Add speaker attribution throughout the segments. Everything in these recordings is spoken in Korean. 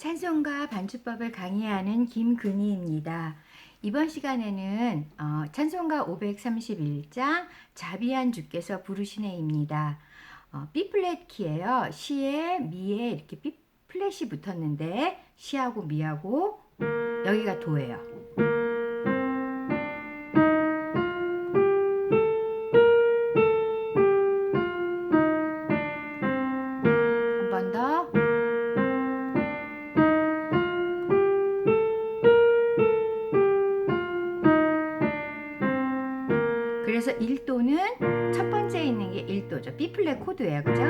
Speaker 1: 찬송가 반주법을 강의하는 김근희입니다. 이번 시간에는 어, 찬송가 531장 자비한 주께서 부르시네입니다. 어, B 플랫 키예요. 시에 미에 이렇게 B 플랫이 붙었는데 시하고 미하고 여기가 도예요. 1도는 첫 번째 있는 게 1도죠. B 플랫 코드예요. 그죠?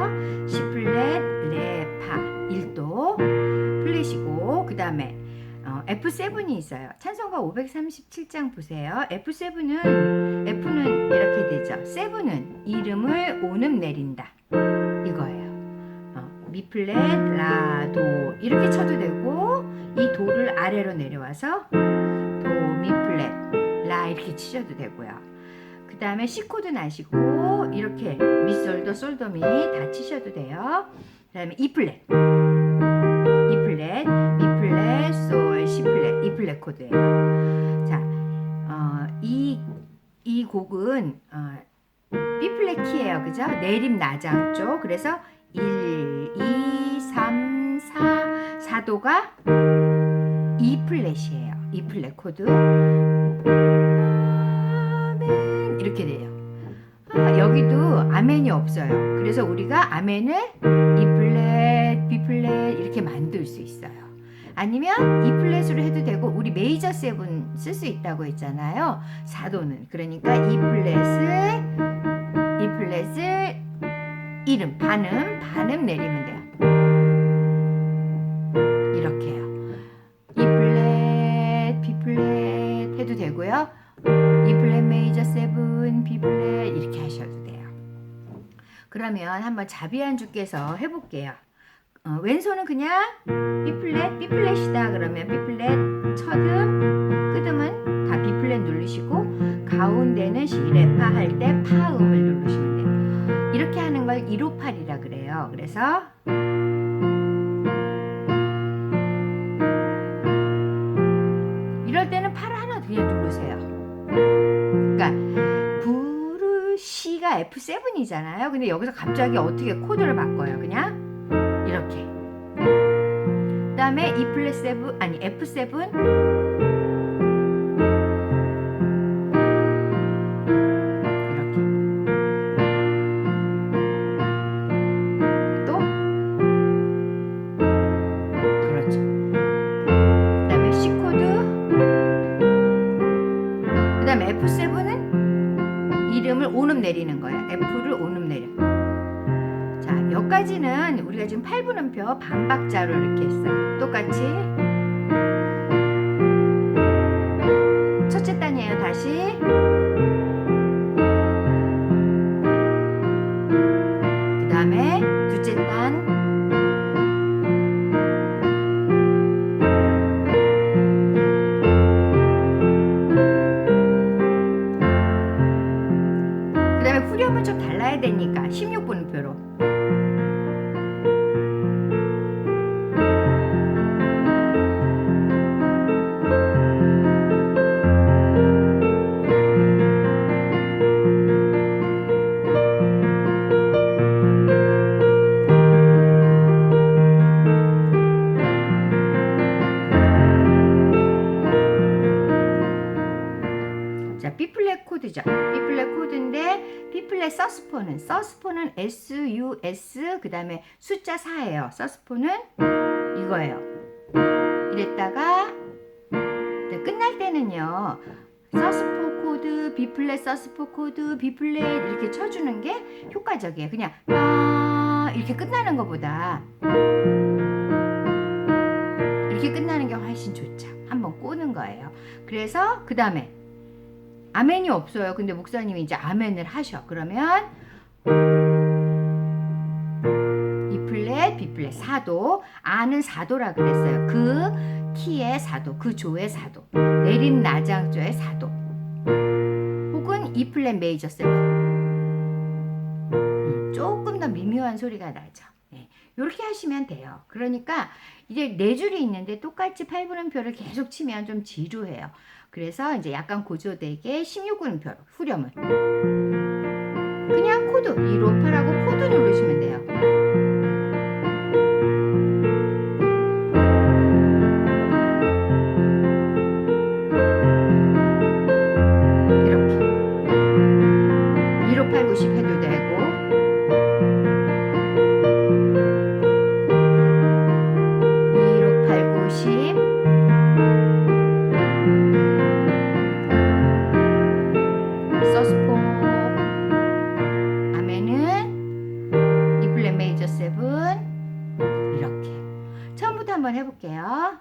Speaker 1: C 플랫, 레, 파 1도 플랫이고 그다음에 어, F7이 있어요. 찬송가 537장 보세요. F7은 F는 이렇게 되죠. 7은 이름을 오름 내린다. 이거예요. 어, 미 플랫, 라, 도 이렇게 쳐도 되고 이 도를 아래로 내려와서 도, 미 플랫, 라 이렇게 치셔도 되고요. 그 다음에 C 코드 나시고 이렇게 미솔도 솔도미 다 치셔도 돼요. 그 다음에 E 플랫, E 플랫, 미 플랫, 솔, C 플랫, E 플랫 코드예요. 자, 어, 이, 이 곡은 어, B 플랫 키예요, 그죠? 내림 나장 쪽. 그래서 1, 2, 3, 4, 4도가 E 플랫이에요. E 플랫 코드. 이렇게 돼요. 아, 여기도 아멘이 없어요. 그래서 우리가 아멘을 E 플랫, B 플랫 이렇게 만들 수 있어요. 아니면 E 플랫으로 해도 되고 우리 메이저 세븐 쓸 수 있다고 했잖아요. 4도는 그러니까 E 플랫을 E 플랫을 이름 반음 반음 내리면 돼요. 이렇게요. E 플랫, B 플랫 해도 되고요. E 플랫 그러면 한번 자비한 주께서 해볼게요. 어, 왼손은 그냥 B 플랫, B 플랫이다 그러면 B 플랫 첫음, 끝음은 다 B 플랫 누르시고 가운데는 시레파 할 때 파음을 누르시면 돼요. 이렇게 하는 걸 158이라 그래요. 그래서 이럴 때는 팔을 하나 그냥 누르세요. 그러니까 부르시가 F7이잖아요. 근데 여기서 갑자기 어떻게 코드를 바꿔요? 그냥 이렇게. 그 다음에 E 플랫 7 아니 F7 오름 내려. 자, 여기까지는 우리가 지금 8분음표 반박자로 이렇게 했어요. 똑같이. 첫째 단이에요, 다시. 달라야 되니까. 16분표로 B 플랫 코드죠. B 플랫 코드인데 B 플랫 서스포는 서스포는 S U S 그다음에 숫자 4예요. 서스포는 이거예요. 이랬다가 네, 끝날 때는요. 서스포 코드, B 플랫 서스포 코드, B 플랫 이렇게 쳐 주는 게 효과적이에요. 그냥 아 이렇게 끝나는 것보다 이렇게 끝나는 게 훨씬 좋죠. 한번 꼬는 거예요. 그래서 그 다음에 아멘이 없어요. 근데 목사님이 이제 아멘을 하셔. 그러면 E 플랫, B 플랫, 4도. 아는 4도라 그랬어요. 그 키의 4도, 그 조의 4도. 내림 나장조의 4도. 혹은 E 플랫 메이저 7. 음, 조금 더 미묘한 소리가 나죠. 네. 이렇게 하시면 돼요. 그러니까 이제 네 줄이 있는데 똑같이 8분음표를 계속 치면 좀 지루해요. 그래서 이제 약간 고조되게 16분음표로 후렴을 그냥 코드 158하고 코드 누르시면 돼요. 메이저 7 이렇게. 처음부터 한번 해볼게요